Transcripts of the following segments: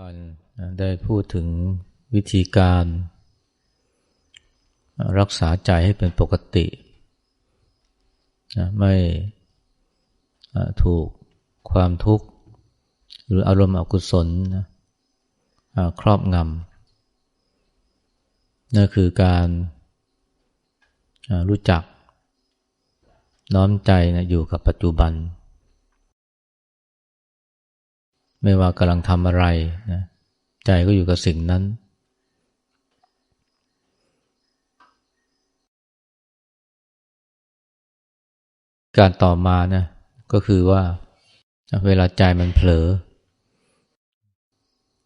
ก่อนได้พูดถึงวิธีการ รักษาใจให้เป็นปกติไม่ถูกความทุกข์ หรืออารมณ์อกุศลครอบงำนั่นคือการรู้จักน้อมใจอยู่กับปัจจุบัน ไม่ว่ากำลังทำอะไรนะใจก็อยู่กับสิ่งนั้นการต่อมานะก็คือว่าเวลาใจมันเผลอ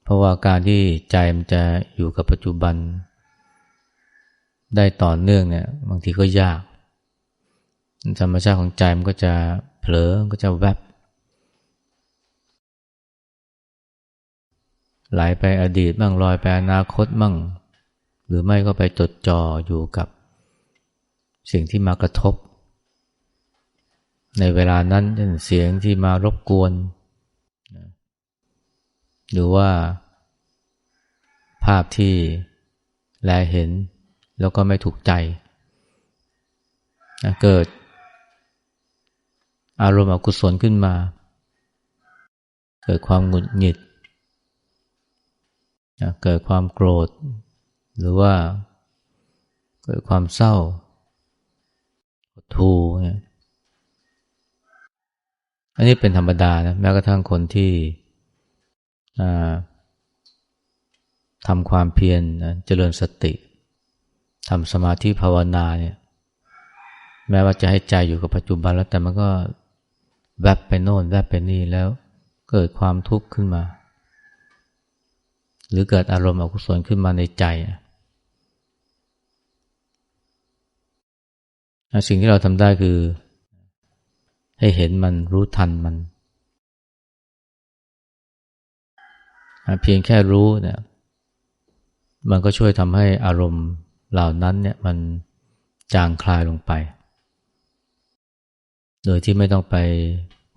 เพราะว่าการที่ใจมันจะอยู่กับปัจจุบัน ได้ต่อเนื่องเนี่ยบางทีก็ยาก ธรรมชาติของใจมันก็จะเผลอก็จะแวบ ไหลไปอดีตบ้างลอยไปอนาคตบ้างหรือไม่ก็ไปจดจ่ออยู่กับสิ่งที่มากระทบ ในเวลานั้นเช่นเสียงที่มารบกวน หรือว่า ภาพที่แลเห็นแล้วก็ไม่ถูกใจเกิด อารมณ์อกุศลขึ้นมา เกิดความหงุดหงิด เกิดความโกรธ หรือว่าเกิดความเศร้าทูเนี่ยอันนี้เป็นธรรมดานะแม้กระทั่งคนที่ทำความเพียรเจริญสติทำสมาธิภาวนาเนี่ยแม้ว่าจะให้ใจอยู่กับปัจจุบันแล้วแต่มันก็แวบไปโน่นแวบไปนี่แล้วเกิดความทุกข์ขึ้นมา หรือเกิดอารมณ์อกุศลขึ้นมาในใจ สิ่งที่เราทำได้คือ ให้เห็นมันรู้ทันมัน เพียงแค่รู้เนี่ยมันก็ช่วยทำให้อารมณ์เหล่านั้นเนี่ยมันจางคลายลงไป โดยที่ไม่ต้องไป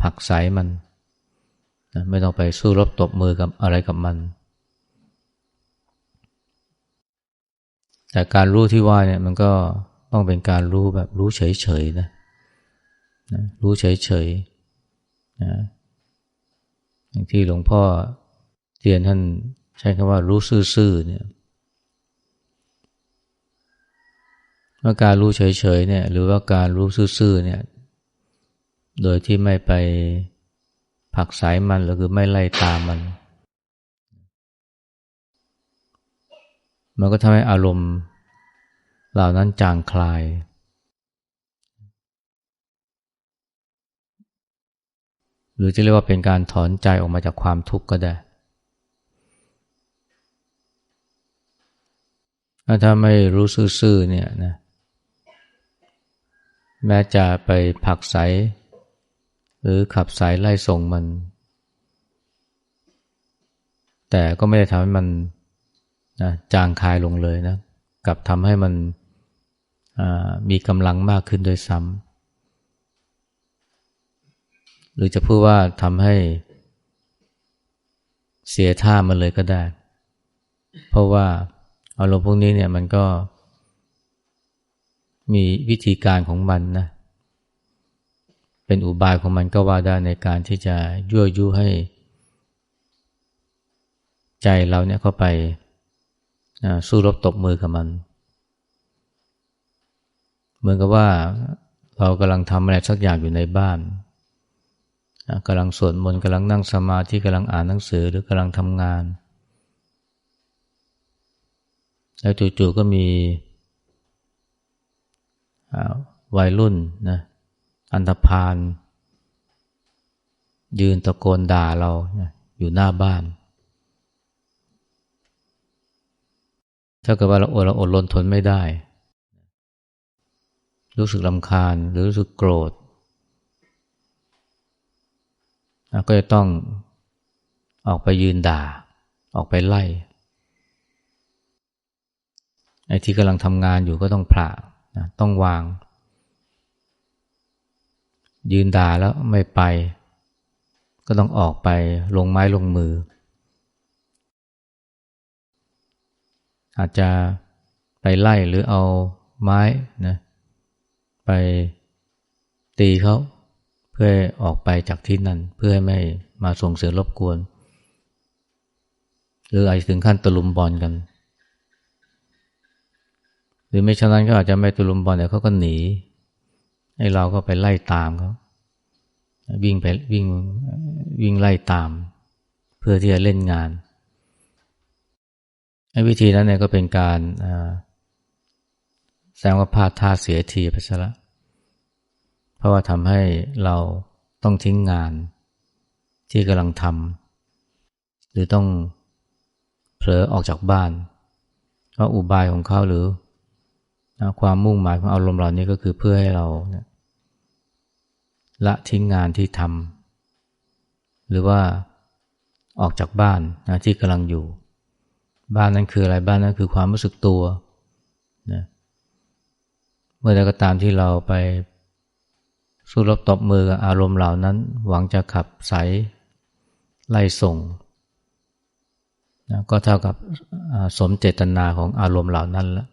ผักใสมัน ไม่ต้องไปสู้รบตบมือกับอะไรกับมัน แต่การรู้ที่ว่าเนี่ยมันก็ต้องเป็นการรู้แบบรู้เฉยๆนะนะรู้เฉยๆนะอย่างที่หลวงพ่อเรียนท่านใช้คำว่ารู้ซื่อๆเนี่ยว่าการรู้เฉยๆเนี่ยหรือว่าการรู้ซื่อๆเนี่ยโดยที่ไม่ไปผักสายมันหรือไม่ไล่ตามมัน มันก็ทำให้อารมณ์ เหล่านั้นจางคลาย หรือจะเรียกว่าเป็นการถอนใจออกมาจากความทุกข์ก็ได้ ถ้าไม่รู้ซื่อๆเนี่ยนะ แม้จะไปผักใส หรือขับสายไล่ส่งมัน แต่ก็ไม่ได้ทำให้มัน นะจางคายลงเลยนะกับทำให้มันมีกำลังมากขึ้นโดยซ้ำหรือจะพูดว่าทำให้เสียท่ามันเลยก็ได้ เพราะว่าอารมณ์พวกนี้เนี่ยมันก็มีวิธีการของมันนะเป็นอุบายของมันก็ว่าได้ในการที่จะยั่วยุให้ ใจเราเนี่ยเข้าไป สู้รบตบมือกับมัน เหมือนกับว่าเรากำลังทำอะไรสักอย่างอยู่ในบ้านกำลังสวดมนต์กำลังนั่งสมาธิกำลังอ่านหนังสือหรือกำลังทำงาน แล้วจู่ๆก็มีวัยรุ่นนะอันธพาลยืนตะโกนด่าเราอยู่หน้าบ้าน ถ้าเกิดว่าเราอดเราอดรนทนไม่ได้ รู้สึกลำคาญหรือรู้สึกโกรธ ก็จะต้องออกไปยืนด่า ออกไปไล่ไอ้ที่กำลังทำงานอยู่ก็ต้องผละนะต้องวาง ยืนด่าแล้วไม่ไป ก็ต้องออกไปลงไม้ลงมือ อาจจะไปไล่หรือเอาไม้นะไปตีเขาเพื่อออกไปจากที่นั่น เพื่อไม่มาส่งเสียงรบกวน หรืออาจจะถึงขั้นตะลุมบอลกัน หรือไม่ฉะนั้นก็อาจจะไม่ตะลุมบอลแต่เขาก็หนีให้เราก็ไปไล่ตามเขาวิ่งไปวิ่งวิ่งไล่ตาม เพื่อที่จะเล่นงาน วิธีนั้นเนี่ยก็เป็นการแสดงว่าพลาดท่าเสียทีไปซะละเพราะว่าทำให้เราต้องทิ้งงานที่กำลังทำหรือต้องเผลอออกจากบ้านเพราะอุบายของเขาหรือความมุ่งหมายของอารมณ์เหล่านี้ก็คือเพื่อให้เราละทิ้งงานที่ทำหรือว่าออกจากบ้านนะที่กำลังอยู่ บ้านนั้นคืออะไรบ้านนั้นคือความรู้สึกตัวนะเมื่อใดก็ตามที่เราไปสู้รบตบมือกับอารมณ์เหล่านั้น หวังจะขับใสไล่ส่งนะก็เท่ากับสมเจตนาของอารมณ์เหล่านั้นแล้ว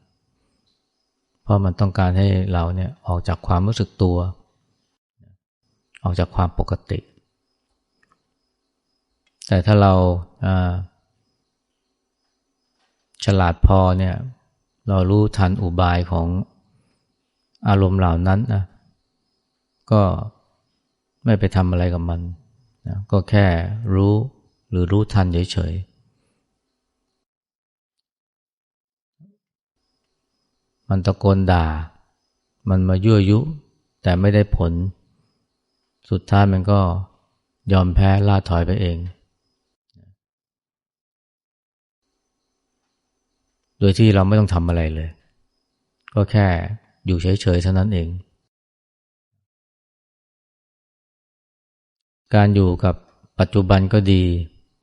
เพราะมันต้องการให้เราเนี่ยออกจากความรู้สึกตัว ออกจากความปกติ แต่ถ้าเรา ฉลาดพอเนี่ย เรารู้ทันอุบายของอารมณ์เหล่านั้นนะก็ไม่ไปทำอะไรกับมันนะก็แค่รู้หรือรู้ทันเฉยๆ มันตะโกนด่า มันมายั่วยุ แต่ไม่ได้ผล สุดท้ายมันก็ยอมแพ้ล่าถอยไปเอง โดยที่เราไม่ต้องทำอะไรเลย ก็แค่อยู่เฉยๆเท่านั้นเอง การอยู่กับปัจจุบันก็ดี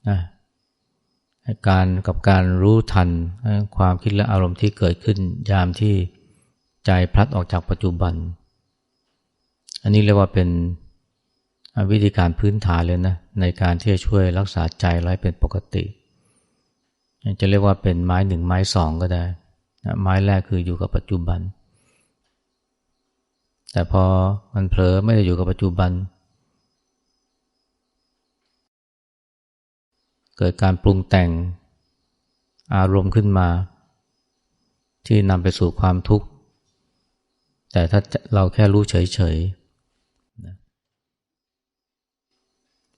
นะการกับการรู้ทันความคิดและอารมณ์ที่เกิดขึ้น ยามที่ใจพลัดออกจากปัจจุบัน อันนี้เรียกว่าเป็นวิธีการพื้นฐานเลยนะในการที่จะช่วยรักษาใจไว้เป็นปกติ จะเรียกว่าเป็นไม้หนึ่งไม้สองก็ได้ ไม้แรกคืออยู่กับปัจจุบัน แต่พอมันเผลอไม่ได้อยู่กับปัจจุบัน เกิดการปรุงแต่งอารมณ์ขึ้นมา ที่นำไปสู่ความทุกข์ แต่ถ้าเราแค่รู้เฉยๆ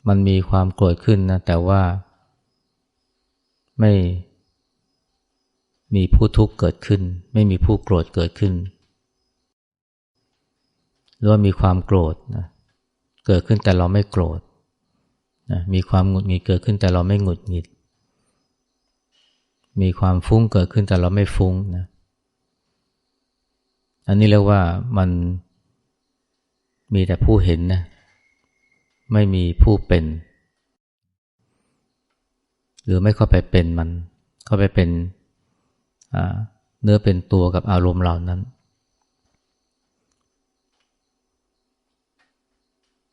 มันมีความโกรธขึ้นนะแต่ว่า ไม่มีผู้ทุกข์เกิดขึ้น ไม่มีผู้โกรธเกิดขึ้น หรือว่ามีความโกรธนะเกิดขึ้นแต่เราไม่โกรธนะมีความหงุดหงิดเกิดขึ้นแต่เราไม่หงุดหงิด มีความฟุ้งเกิดขึ้นแต่เราไม่ฟุ้งนะอันนี้เรียกว่ามันมีแต่ผู้เห็นนะไม่มีผู้เป็น หรือไม่เข้าไปเป็นมัน เข้าไปเป็นเนื้อเป็นตัวกับอารมณ์เหล่านั้น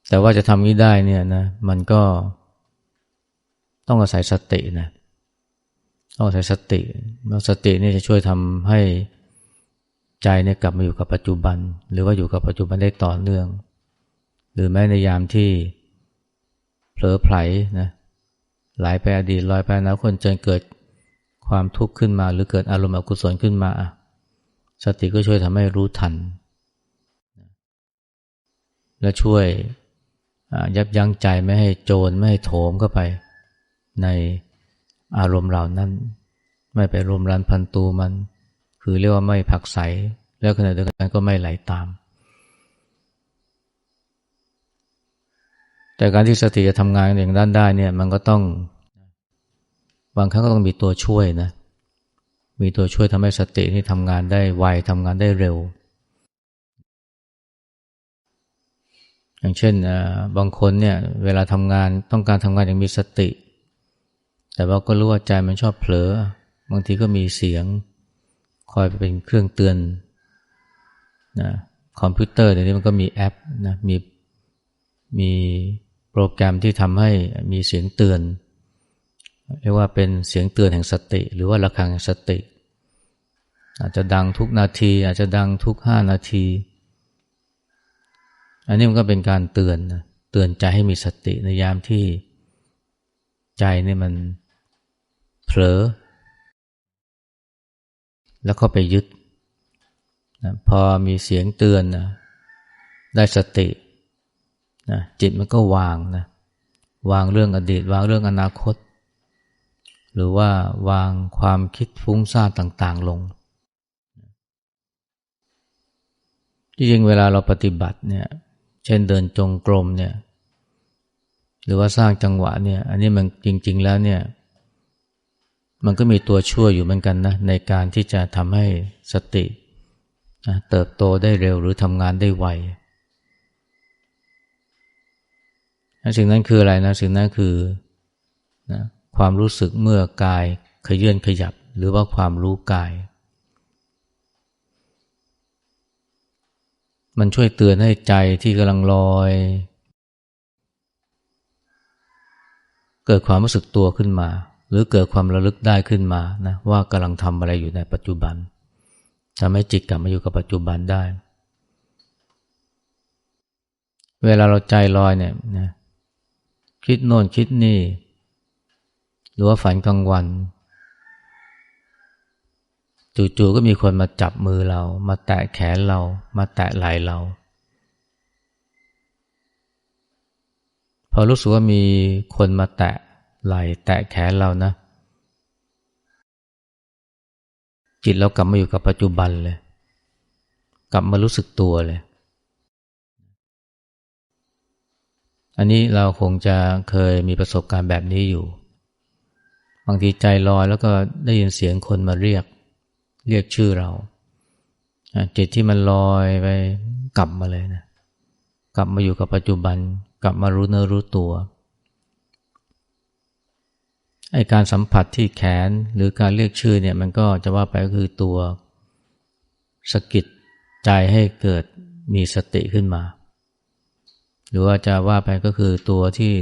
แต่ว่าจะทำนี้ได้เนี่ยนะมันก็ต้องอาศัยสตินะต้องอาศัยสติแล้วสตินี่จะช่วยทำให้ใจเนี่ยกลับมาอยู่กับปัจจุบัน หรือว่าอยู่กับปัจจุบันได้ต่อเนื่อง หรือแม้ในยามที่เผลอไผลนะ ไหลไปอดีตลอยไปนะคนจนเกิดความทุกข์ขึ้นมา หรือเกิดอารมณ์อกุศลขึ้นมา สติก็ช่วยทำให้รู้ทัน และช่วยยับยั้งใจไม่ให้โจรไม่ให้โถมเข้าไป ในอารมณ์เหล่านั้น ไม่ไปรวมรันพันตูมัน คือเรียกว่าไม่ผักใส แล้วขณะเดียวกันก็ไม่ไหลาตาม แต่การที่สติจะทำงานอย่างด้านได้เนี่ยมันก็ต้อง บางครั้งก็ต้องมีตัวช่วยนะ มีตัวช่วยทำให้สตินี่ทำงานได้ไวทำงานได้เร็ว อย่างเช่นบางคนเนี่ยเวลาทำงานต้องการทำงานอย่างมีสติ แต่ว่าก็รู้ว่าใจมันชอบเผลอ บางทีก็มีเสียง คอยเป็นเครื่องเตือนนะคอมพิวเตอร์เดี๋ยวนี้มันก็มีแอปนะมีมี โปรแกรมที่ทำให้มีเสียงเตือนเรียกว่าเป็นเสียงเตือนแห่งสติ หรือว่าระฆังแห่งสติ อาจจะดังทุกนาที อาจจะดังทุกห้านาที อันนี้มันก็เป็นการเตือนนะเตือนใจให้มีสติในยามที่ใจนี่มันเผลอ แล้วก็ไปยึดนะพอมีเสียงเตือนนะได้สติ นะจิตมันก็วางนะวางเรื่องอดีต วางเรื่องอนาคต หรือว่าวางความคิดฟุ้งซ่านต่าง ๆ ลงจริงๆเวลาเราปฏิบัติเนี่ยเช่นเดินจงกรมเนี่ยหรือว่าสร้างจังหวะเนี่ยอันนี้มันจริง ๆ แล้วเนี่ยมันก็มีตัวช่วยอยู่เหมือนกันนะในการที่จะทำให้สติเติบโตได้เร็วหรือทำงานได้ไว สิ่งนั้นคืออะไรนะสิ่งนั้นคือนะความรู้สึกเมื่อกายขยื่นขยับหรือว่าความรู้กาย มันช่วยเตือนให้ใจที่กำลังลอย เกิดความรู้สึกตัวขึ้นมา หรือเกิดความระลึกได้ขึ้นมานะว่ากำลังทำอะไรอยู่ในปัจจุบันทำให้จิตกลับมาอยู่กับปัจจุบันได้ เวลาเราใจลอยเนี่ยนะ คิดโน่นคิดนี่ หรือว่าฝันกลางวันจู่ๆก็มีคนมาจับมือเรา มาแตะแขนเรา มาแตะไหล่เรา พอรู้สึกว่ามีคนมาแตะไหล่แตะแขนเรานะ จิตเรากลับมาอยู่กับปัจจุบันเลย กลับมารู้สึกตัวเลย อันนี้เราคงจะเคยมีประสบการณ์แบบนี้อยู่ บางทีใจลอยแล้วก็ได้ยินเสียงคนมาเรียก เรียกชื่อเรา จิตที่มันลอยไปกลับมาเลยนะ กลับมาอยู่กับปัจจุบัน กลับมารู้เนื้อรู้ตัว ไอการสัมผัสที่แขนหรือการเรียกชื่อเนี่ยมันก็จะว่าไปก็คือตัวสกิดใจให้เกิดมีสติขึ้นมา หรือว่าจะว่าไปก็คือตัวที่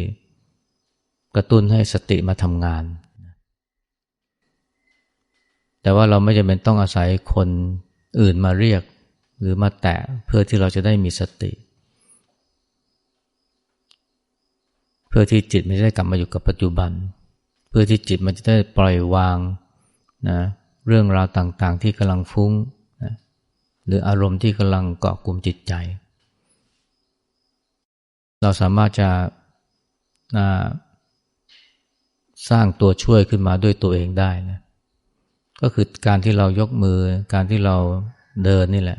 กระตุ้นให้สติมาทำงาน แต่ว่าเราไม่จำเป็นต้องอาศัยคนอื่นมาเรียกหรือมาแตะเพื่อที่เราจะได้มีสติ เพื่อที่จิตไม่ได้กลับมาอยู่กับปัจจุบัน เพื่อที่จิตมันจะได้ปล่อยวางนะเรื่องราวต่างๆที่กำลังฟุ้งนะหรืออารมณ์ที่กำลังเกาะกลุ่มจิตใจ เราสามารถจะสร้างตัวช่วยขึ้นมาด้วยตัวเองได้นะก็คือการที่เรายกมือ การที่เราเดินนี่แหละ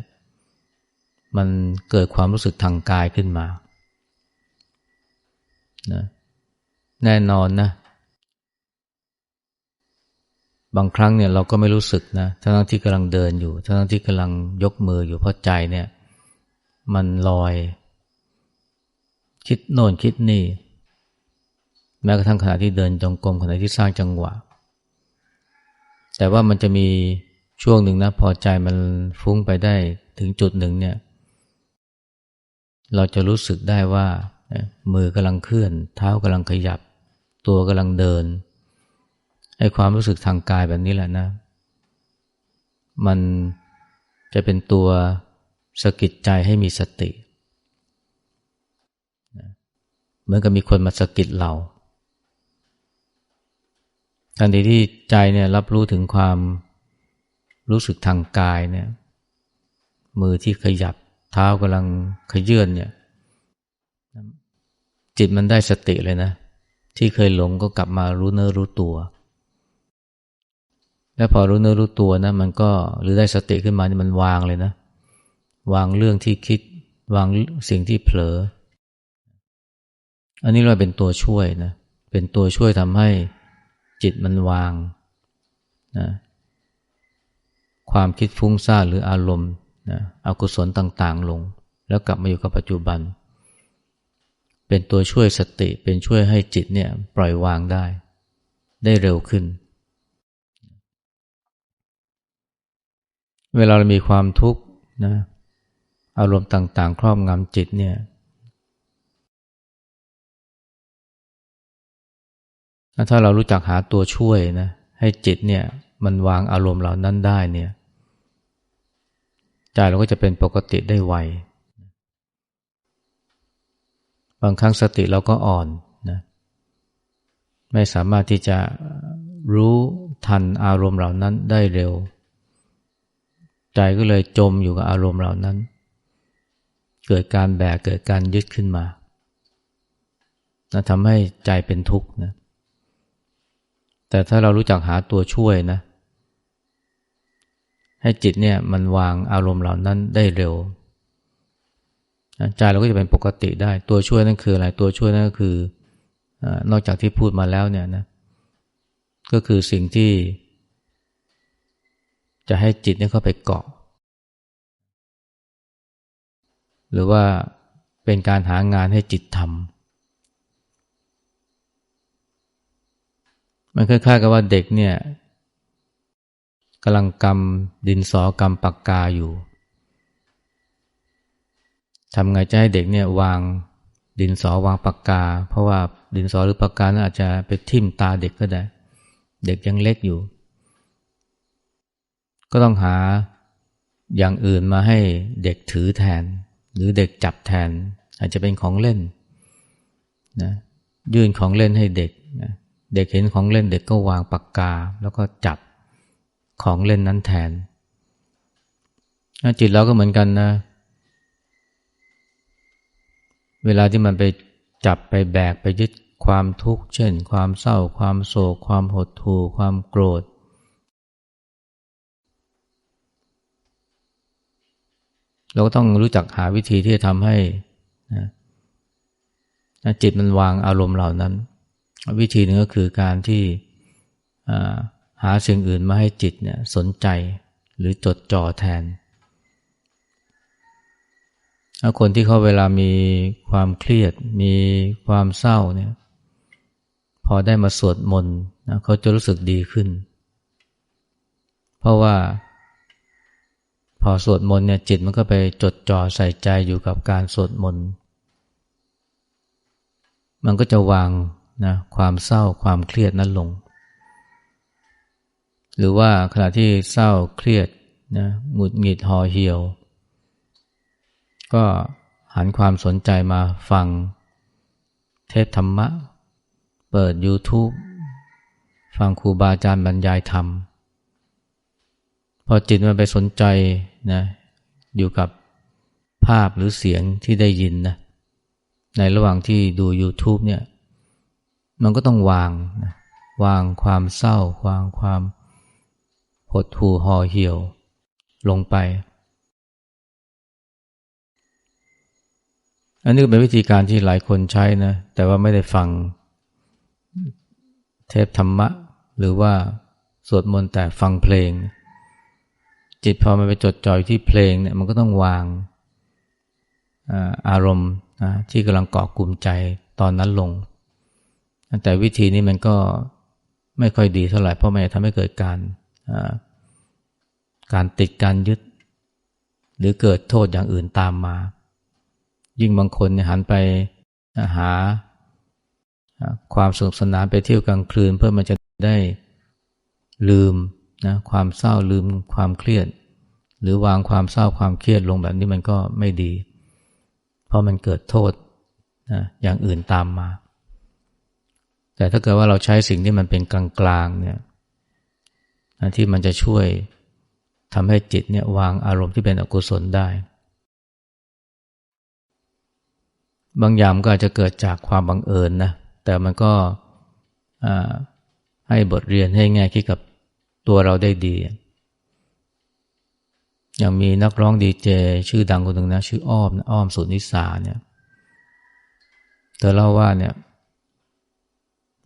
มันเกิดความรู้สึกทางกายขึ้นมานะแน่นอนนะ บางครั้งเนี่ยเราก็ไม่รู้สึกนะทั้งที่กำลังเดินอยู่ ทั้งที่กำลังยกมืออยู่เพราะใจเนี่ย มันลอย คิดโน่นคิดนี่ แม้กระทั่งขณะที่เดินจงกรมขณะที่สร้างจังหวะ แต่ว่ามันจะมีช่วงหนึ่งนะพอใจมันฟุ้งไปได้ถึงจุดหนึ่งเนี่ย เราจะรู้สึกได้ว่ามือกำลังเคลื่อน เท้ากำลังขยับ ตัวกำลังเดินไอ้ความรู้สึกทางกายแบบนี้แหละนะ มันจะเป็นตัวสะกิดใจให้มีสติ เหมือนกับมีคนมาสะกิดเราทันทีที่ใจเนี่ยรับรู้ถึงความรู้สึกทางกายเนี่ยมือที่ขยับเท้ากำลังขยื่นเนี่ยจิตมันได้สติเลยนะ ที่เคยหลงก็กลับมารู้เนื้อรู้ตัว แล้วพอรู้เนื้อรู้ตัวนะมันก็หรือได้สติขึ้นมานี่มันวางเลยนะ วางเรื่องที่คิดวางสิ่งที่เผลอ อันนี้เราเป็นตัวช่วยนะ เป็นตัวช่วยทำให้จิตมันวางนะความคิดฟุ้งซ่านหรืออารมณ์นะอกุศลต่างๆลง แล้วกลับมาอยู่กับปัจจุบัน เป็นตัวช่วยสติเป็นช่วยให้จิตเนี่ยปล่อยวางได้ ได้เร็วขึ้น เวลาเรามีความทุกข์นะอารมณ์ต่างๆ ครอบงำจิตเนี่ย ถ้าเรารู้จักหาตัวช่วยนะให้จิตเนี่ยมันวางอารมณ์เหล่านั้นได้เนี่ยใจเราก็จะเป็นปกติได้ไว บางครั้งสติเราก็อ่อนนะไม่สามารถที่จะรู้ทันอารมณ์เหล่านั้นได้เร็ว ใจก็เลยจมอยู่กับอารมณ์เหล่านั้น เกิดการแบกเกิดการยึดขึ้นมานะทำให้ใจเป็นทุกข์นะ แต่ถ้าเรารู้จักหาตัวช่วยนะ ให้จิตเนี่ยมันวางอารมณ์เหล่านั้นได้เร็วใจเราก็จะเป็นปกติได้ ตัวช่วยนั่นคืออะไรตัวช่วยนั่นก็คือนอกจากที่พูดมาแล้วเนี่ยนะก็คือสิ่งที่ จะให้จิตเนี่ยเข้าไปเกาะ หรือว่าเป็นการหางานให้จิตทำ มันคล้ายๆกับว่าเด็กเนี่ยกำลังกำดินสอกำปากกาอยู่ทำไงจะให้เด็กเนี่ยวางดินสอวางปากกา เพราะว่าดินสอหรือปากกานั้นอาจจะไปทิ่มตาเด็กก็ได้ เด็กยังเล็กอยู่ ก็ต้องหาอย่างอื่นมาให้เด็กถือแทน หรือเด็กจับแทน อาจจะเป็นของเล่นนะยื่นของเล่นให้เด็ก เด็กเห็นของเล่นเด็กก็วางปากกา แล้วก็จับของเล่นนั้นแทน จิตเราก็เหมือนกันนะ เวลาที่มันไปจับไปแบกไปยึดความทุกข์ เช่น ความเศร้า ความโศก ความหดหู่ ความโกรธ เราก็ต้องรู้จักหาวิธีที่จะทำให้นะจิตมันวางอารมณ์เหล่านั้น วิธีหนึ่งก็คือการที่หาสิ่งอื่นมาให้จิตเนี่ยสนใจหรือจดจ่อแทน คนที่เขาเวลามีความเครียด มีความเศร้าเนี่ยพอได้มาสวดมนต์นะเขาจะรู้สึกดีขึ้น เพราะว่าพอสวดมนต์เนี่ยจิตมันก็ไปจดจ่อใส่ใจอยู่กับการสวดมนต์ มันก็จะวาง นะความเศร้าความเครียดนั้นลง หรือว่าขณะที่เศร้าเครียดนะหงุดหงิดห่อเหี่ยว ก็หันความสนใจมาฟังเทศธรรมะ เปิด YouTube ฟังครูบาอาจารย์บรรยายธรรม พอจิตมันไปสนใจนะอยู่กับภาพหรือเสียงที่ได้ยินนะในระหว่างที่ดู YouTube เนี่ย มันก็ต้องวางนะวางความเศร้าวางความหดหู่ห่อเหี่ยวลงไป อันนี้เป็นวิธีการที่หลายคนใช้นะ แต่ว่าไม่ได้ฟังเทพธรรมะ หรือว่าสวดมนต์แต่ฟังเพลง จิตพอมันไปจดจ่อยที่เพลงเนี่ยมันก็ต้องวางอารมณ์ที่กำลังเกาะกลุ่มใจตอนนั้นลง แต่วิธีนี้มันก็ไม่ค่อยดีเท่าไหร่เพราะมันจะทำให้เกิดการการติดการยึด หรือเกิดโทษอย่างอื่นตามมา ยิ่งบางคนเนี่ยหันไปหาความสนุกสนานไปเที่ยวกลางคืน เพื่อมันจะได้ลืมนะความเศร้าลืมความเครียด หรือวางความเศร้าความเครียดลงแบบนี้มันก็ไม่ดี เพราะมันเกิดโทษนะอย่างอื่นตามมา แต่ถ้าเกิดว่าเราใช้สิ่งที่มันเป็นกลางๆเนี่ยที่มันจะช่วยทำให้จิตเนี่ยวางอารมณ์ที่เป็นอกุศลได้ บางอย่างก็อาจจะเกิดจากความบังเอิญนะ แต่มันก็ให้บทเรียนให้ง่ายคิดกับตัวเราได้ดี อย่างมีนักร้องดีเจ ชื่อดังคนหนึ่งนะ ชื่ออ้อมอ้อมสุนิสาเนี่ย เธอเล่าว่าเนี่ย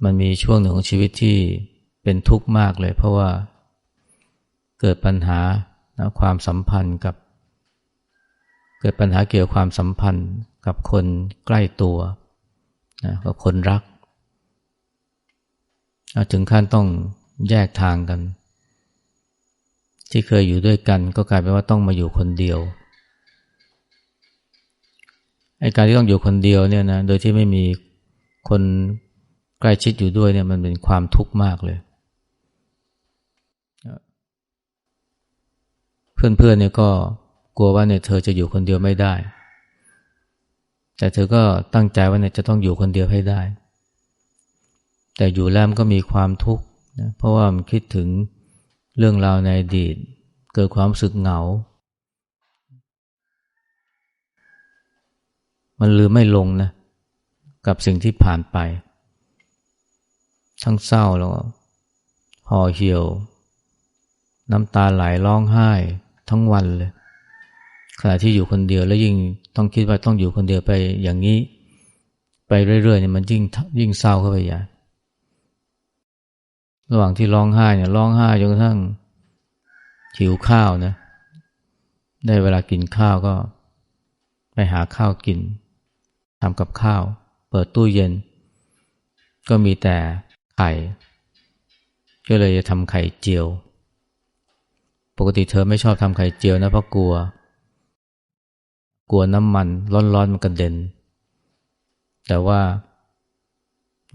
มันมีช่วงหนึ่งของชีวิตที่เป็นทุกข์มากเลย เพราะว่าเกิดปัญหาความสัมพันธ์กับ เกิดปัญหาเกี่ยวความสัมพันธ์กับคนใกล้ตัวนะกับคนรักถึงขั้นต้องแยกทางกัน ที่เคยอยู่ด้วยกันก็กลายเป็นว่าต้องมาอยู่คนเดียวไอ้การที่ต้องอยู่คนเดียวเนี่ยนะโดยที่ไม่มีคน ใกล้ชิดอยู่ด้วยเนี่ยมันเป็นความทุกข์มากเลย เพื่อนๆเนี่ยก็กลัวว่าเนี่ยเธอจะอยู่คนเดียวไม่ได้ แต่เธอก็ตั้งใจว่าเนี่ยจะต้องอยู่คนเดียวให้ได้ แต่อยู่แล้วมก็มีความทุกข์นะเพราะว่ามันคิดถึงเรื่องราวในอดีต เกิดความสึกเหงา มันลืมไม่ลงนะกับสิ่งที่ผ่านไป ทั้งเศร้าแล้วห่อเหี่ยว น้ำตาไหลร้องไห้ทั้งวันเลยขณะที่อยู่คนเดียวแล้วยิ่งต้องคิดว่าต้องอยู่คนเดียวไปอย่างนี้ ไปเรื่อยๆเนี่ยมันยิ่งยิ่งเศร้าเข้าไปใหญ่ระหว่างที่ร้องไห้เนี่ยร้องไห้จนกระทั่งหิวข้าวนะได้เวลากินข้าวก็ ไปหาข้าวกินทำกับข้าว เปิดตู้เย็น ก็มีแต่ ไข่ ก็เลยจะทำไข่เจียว ปกติเธอไม่ชอบทำไข่เจียวนะเพราะกลัว กลัวน้ำมันร้อนๆมันกระเด็น แต่ว่า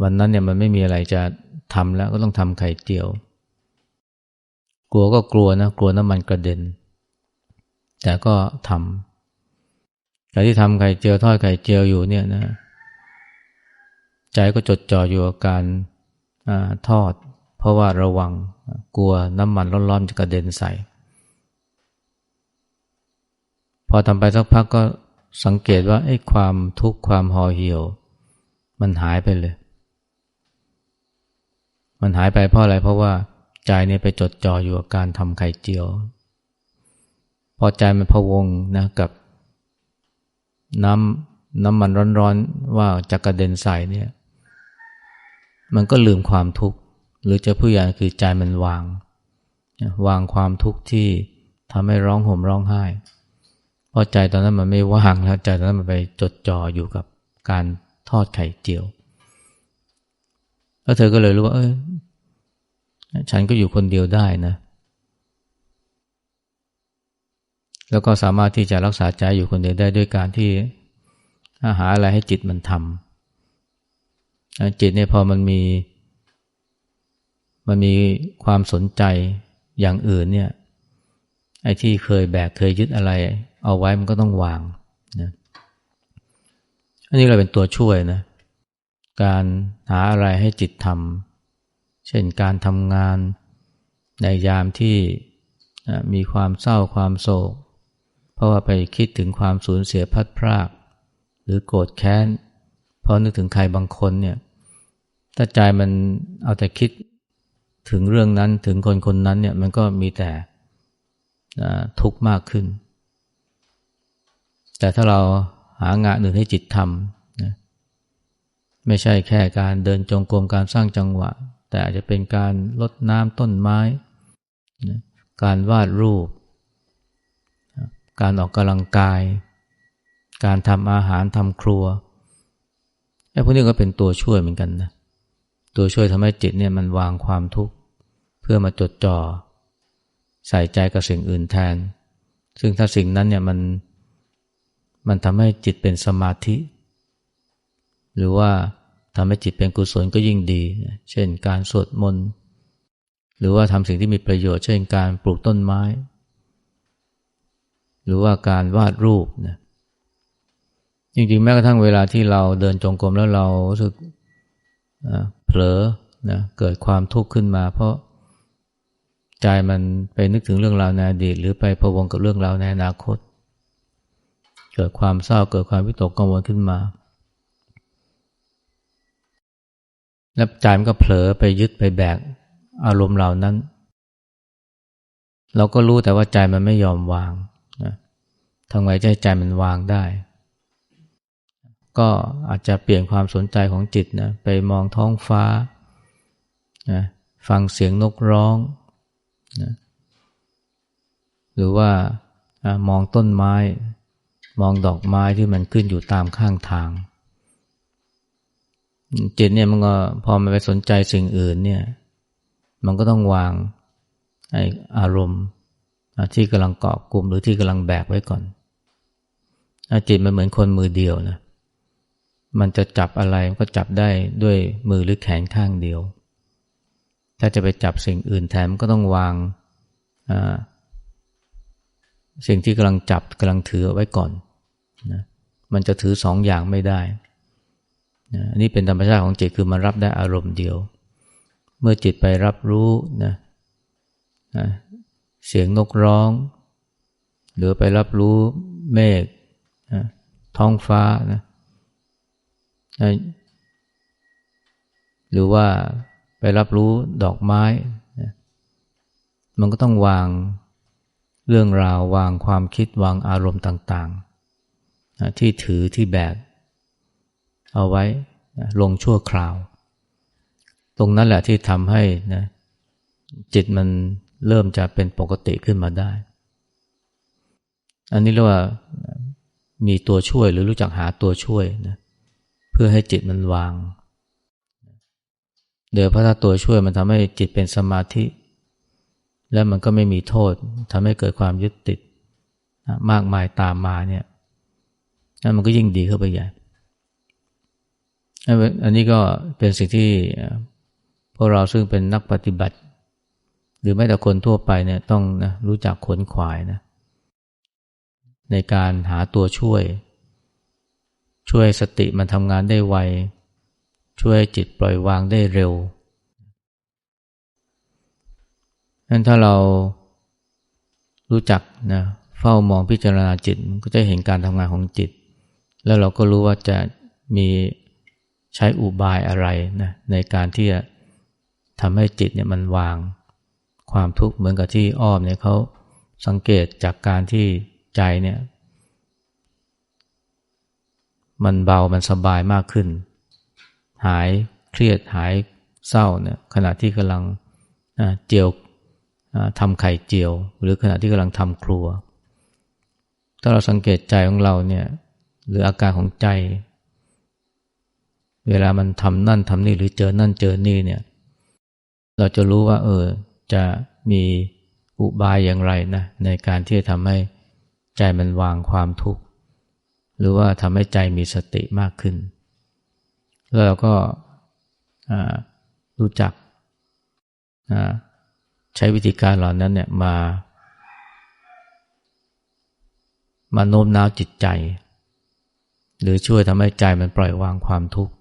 วันนั้นเนี่ยมันไม่มีอะไรจะทำแล้วก็ต้องทำไข่เจียว กลัวก็กลัวนะ กลัวน้ำมันกระเด็น แต่ก็ทำแต่ที่ทำไข่เจียวทอดไข่เจียวอยู่เนี่ยนะ ใจก็จดจ่ออยู่กับการ ทอด เพราะว่าระวังกลัวน้ำมันร้อนๆจะกระเด็นใส่ พอทำไปสักพักก็สังเกตว่าไอ้ความทุกข์ความห่อเหี่ยว มันหายไปเลย มันหายไปเพราะอะไรเพราะว่าใจเนี่ยไปจดจ่ออยู่กับการทำไข่เจียว พอใจมันพะวงนะกับน้ำน้ำมันร้อนๆว่าจะกระเด็นใส่เนี่ย มันก็ลืมความทุกข์ หรือจะพูดอย่างคือใจมันวาง วางความทุกข์ที่ทำให้ร้องห่มร้องไห้เพราะใจตอนนั้นมันไม่ว่างแล้วใจตอนนั้นมันไปจดจ่ออยู่กับการทอดไข่เจียว แล้วเธอก็เลยรู้ว่าเออฉันก็อยู่คนเดียวได้นะ แล้วก็สามารถที่จะรักษาใจอยู่คนเดียวได้ด้วยการที่หาอะไรให้จิตมันทำ จิตเนี่ยพอมันมี มันมีความสนใจอย่างอื่นเนี่ยไอ้ที่เคยแบกเคยยึดอะไร เอาไว้มันก็ต้องวางนะอันนี้เราเป็นตัวช่วยนะ การหาอะไรให้จิตทำเช่นการทำงานในยามที่มีความเศร้าความโศก เพราะว่าไปคิดถึงความสูญเสียพัดพราก หรือโกรธแค้น เพราะนึกถึงใครบางคนเนี่ย ถ้าใจมันเอาแต่คิดถึงเรื่องนั้นถึงคนคนนั้นเนี่ยมันก็มีแต่ทุกข์มากขึ้น แต่ถ้าเราหางานอื่นให้จิตทำไม่ใช่แค่การเดินจงกรมการสร้างจังหวะ แต่อาจจะเป็นการลดน้ำต้นไม้การวาดรูป การออกกำลังกาย การทำอาหารทำครัวไอ้พวกนี้ก็เป็นตัวช่วยเหมือนกันนะ ตัวช่วยทำให้จิตเนี่ยมันวางความทุกข์ เพื่อมาจดจ่อใส่ใจกับสิ่งอื่นแทน ซึ่งถ้าสิ่งนั้นเนี่ยมันมันทำให้จิตเป็นสมาธิ หรือว่าทำให้จิตเป็นกุศลก็ยิ่งดี เช่นการสวดมนต์หรือว่าทำสิ่งที่มีประโยชน์ เช่นการปลูกต้นไม้ หรือว่าการวาดรูปนะจริงๆ แม้กระทั่งเวลาที่เราเดินจงกรมแล้วเรารู้สึก เผลอนะเกิดความทุกข์ขึ้นมา เพราะใจมันไปนึกถึงเรื่องราวในอดีต หรือไปพะวงกับเรื่องราวในอนาคต เกิดความเศร้าเกิดความวิตกกังวลขึ้นมาแล้วใจมันก็เผลอไปยึดไปแบกอารมณ์เหล่านั้น เราก็รู้แต่ว่าใจมันไม่ยอมวางนะทำไงให้ใจมันวางได้ ก็อาจจะเปลี่ยนความสนใจของจิตนะไปมองท้องฟ้านะฟังเสียงนกร้องนะหรือว่ามองต้นไม้ มองดอกไม้ที่มันขึ้นอยู่ตามข้างทาง จิตเนี่ยมันก็พอมันไปสนใจสิ่งอื่นเนี่ย มันก็ต้องวางไออารมณ์ที่กำลังเกาะกลุ่มหรือที่กำลังแบกไว้ก่อนจิตมันเหมือนคนมือเดียวนะ มันจะจับอะไรมันก็จับได้ด้วยมือหรือแขนข้างเดียว ถ้าจะไปจับสิ่งอื่นแทนมันก็ต้องวางสิ่งที่กำลังจับกำลังถือไว้ก่อนนะมันจะถือสองอย่างไม่ได้นะอันนี้เป็นธรรมชาติของจิตคือมันรับได้อารมณ์เดียว เมื่อจิตไปรับรู้นะนะเสียงนกร้อง หรือไปรับรู้เมฆนะท้องฟ้านะ หรือว่าไปรับรู้ดอกไม้มันก็ต้องวางเรื่องราววางความคิดวางอารมณ์ต่างๆ ที่ถือที่แบกเอาไว้ลงชั่วคราว ตรงนั้นแหละที่ทำให้นะจิตมันเริ่มจะเป็นปกติขึ้นมาได้ อันนี้เรียกว่ามีตัวช่วยหรือรู้จักหาตัวช่วยนะ เพื่อให้จิตมันวาง เดี๋ยวพระถ้าตัวช่วยมันทำให้จิตเป็นสมาธิ แล้วมันก็ไม่มีโทษทำให้เกิดความยึดติดมากมายตามมาเนี่ยนั่นมันก็ยิ่งดีเข้าไปใหญ่ อันนี้ก็เป็นสิ่งที่พวกเราซึ่งเป็นนักปฏิบัติ หรือแม้แต่คนทั่วไปเนี่ยต้องนะรู้จักขนขวายนะในการหาตัวช่วย ช่วยสติมันทำงานได้ไว ช่วยจิตปล่อยวางได้เร็วนั้นถ้าเรารู้จักนะเฝ้ามองพิจารณาจิตก็จะเห็นการทำงานของจิต แล้วเราก็รู้ว่าจะมีใช้อุบายอะไรนะในการที่จะทำให้จิตเนี่ยมันวางความทุกข์เหมือนกับที่อ้อมเนี่ยเขาสังเกตจากการที่ใจเนี่ย มันเบามันสบายมากขึ้น หายเครียดหายเศร้าเนี่ยขณะที่กำลังเจียวทำไข่เจียว หรือขณะที่กำลังทำครัว ถ้าเราสังเกตใจของเราเนี่ยหรืออาการของใจ เวลามันทำนั่นทำนี่หรือเจอนั่นเจอนี่เนี่ยเราจะรู้ว่า เออจะมีอุบายอย่างไรนะในการที่จะทำให้ใจมันวางความทุกข์ หรือว่าทำให้ใจมีสติมากขึ้น แล้วเราก็รู้จักใช้วิธีการเหล่านั้นเนี่ยมา มาโน้มน้าวจิตใจ หรือช่วยทำให้ใจมันปล่อยวางความทุกข์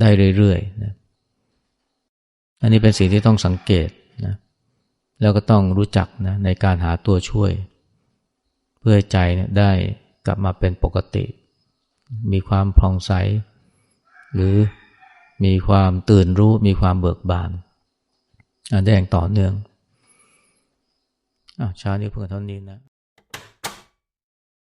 ได้เรื่อยๆนะอันนี้เป็นสิ่งที่ต้องสังเกตนะแล้วก็ต้องรู้จักนะในการหาตัวช่วย เพื่อใจเนี่ยได้ กลับมาเป็นปกติ มีความพลองใส หรือมีความตื่นรู้มีความเบิกบานได้อย่างต่อเนื่องอ้าวช้านี้เพื่อเท่านี้นะ